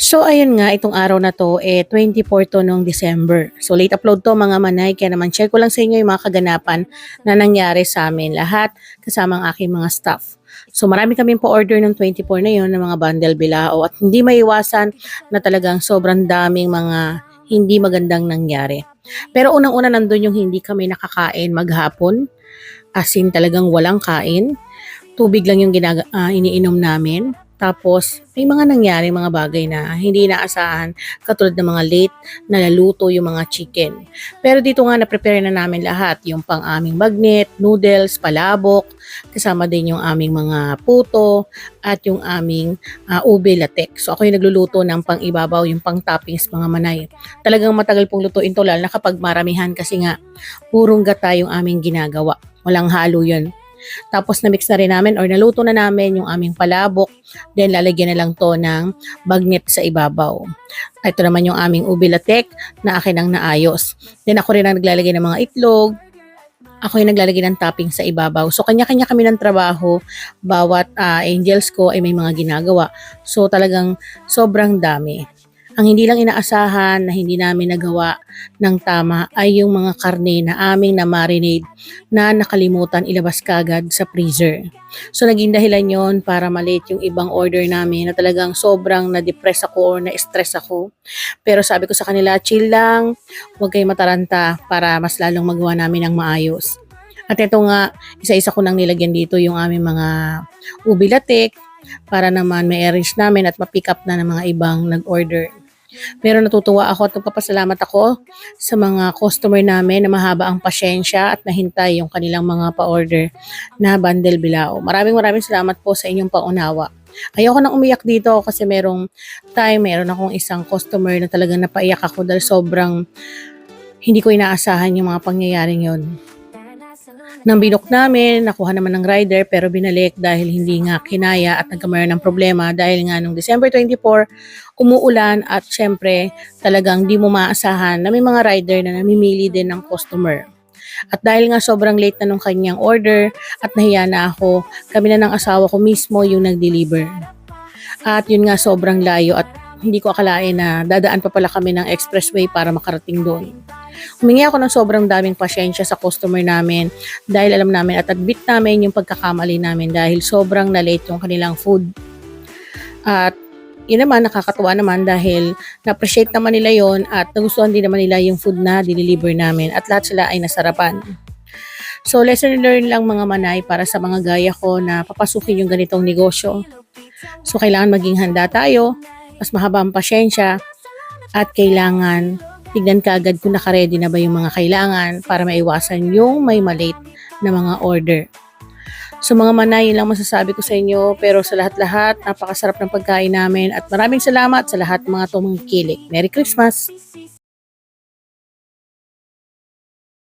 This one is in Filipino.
So ayun nga, itong araw na to, eh 24 to noong December. So late upload to mga manay, kaya naman share ko lang sa inyo yung mga kaganapan na nangyari sa amin lahat kasama ang aking mga staff. So marami kaming po-order ng 24 na yon ng mga bundle bilao at hindi maiwasan na talagang sobrang daming mga hindi magandang nangyari. Pero unang-una nandun yung hindi kami nakakain maghapon, as in talagang walang kain. Tubig lang yung ginaga- ah, iniinom namin. Tapos, may mga nangyari mga bagay na hindi inaasahan katulad ng mga late na naluto yung mga chicken. Pero dito nga na-prepare na namin lahat, yung pang aming magnet, noodles, palabok, kasama din yung aming mga puto at yung aming ah, ube latek. So ako yung nagluluto ng pang ibabaw, yung pang toppings mga manay. Talagang matagal pong lutuin to lalo na kapag maramihan kasi nga purong gata yung aming ginagawa. Walang halo yun. Tapos na-mix na rin namin or naluto na namin yung aming palabok. Then lalagyan na lang to ng bagnet sa ibabaw. Ito naman yung aming ube latek na akin ang naayos. Then ako rin ang naglalagay ng mga itlog. Ako yung naglalagay ng topping sa ibabaw. So kanya-kanya kami ng trabaho. Bawat ah, angels ko ay may mga ginagawa. So talagang sobrang dami. Ang hindi lang inaasahan na hindi namin nagawa ng tama ay yung mga karne na aming na marinade na nakalimutan ilabas kagad sa freezer. So naging dahilan yon para malate yung ibang order namin na talagang sobrang na-depress ako or na-stress ako. Pero sabi ko sa kanila, chill lang, huwag kayong mataranta para mas lalong magawa namin ng maayos. At ito nga, isa-isa ko nang nilagyan dito yung aming mga ubi latik para naman may arrange namin at ma-pick up na ng mga ibang nag-order. Pero natutuwa ako at nagpapasalamat ako sa mga customer namin na mahaba ang pasyensya at nahintay yung kanilang mga pa-order na bundle bilao. Maraming maraming salamat po sa inyong paunawa. Ayoko nang umiyak dito kasi merong time, meron akong isang customer na talagang napaiyak ako dahil sobrang hindi ko inaasahan yung mga pangyayaring yon. Nang binok namin, nakuha naman ng rider pero binalik dahil hindi nga kinaya at nagkamaroon ng problema dahil nga nung December 24, umuulan at syempre talagang di mo maasahan na may mga rider na namimili din ng customer. At dahil nga sobrang late na nung kanyang order at nahiya na ako, kami na ng asawa ko mismo yung nag-deliver. At yun nga sobrang layo at hindi ko akalain na dadaan pa pala kami ng expressway para makarating doon. Humingi ako ng sobrang daming pasyensya sa customer namin dahil alam namin at admit namin yung pagkakamali namin dahil sobrang na-late yung kanilang food. At yun naman, nakakatuwa naman dahil na-appreciate naman nila yon at nagustuhan din naman nila yung food na diniliver namin at lahat sila ay nasarapan. So, lesson learned lang mga manay para sa mga gaya ko na papasukin yung ganitong negosyo. So, kailangan maging handa tayo, mas mahaba ang pasyensya, at kailangan tignan ka agad kung nakaredy na ba yung mga kailangan para maiwasan yung may malate na mga order. So mga manay, yun lang masasabi ko sa inyo. Pero sa lahat-lahat, napakasarap ng pagkain namin. At maraming salamat sa lahat mga tumangkilik. Merry Christmas!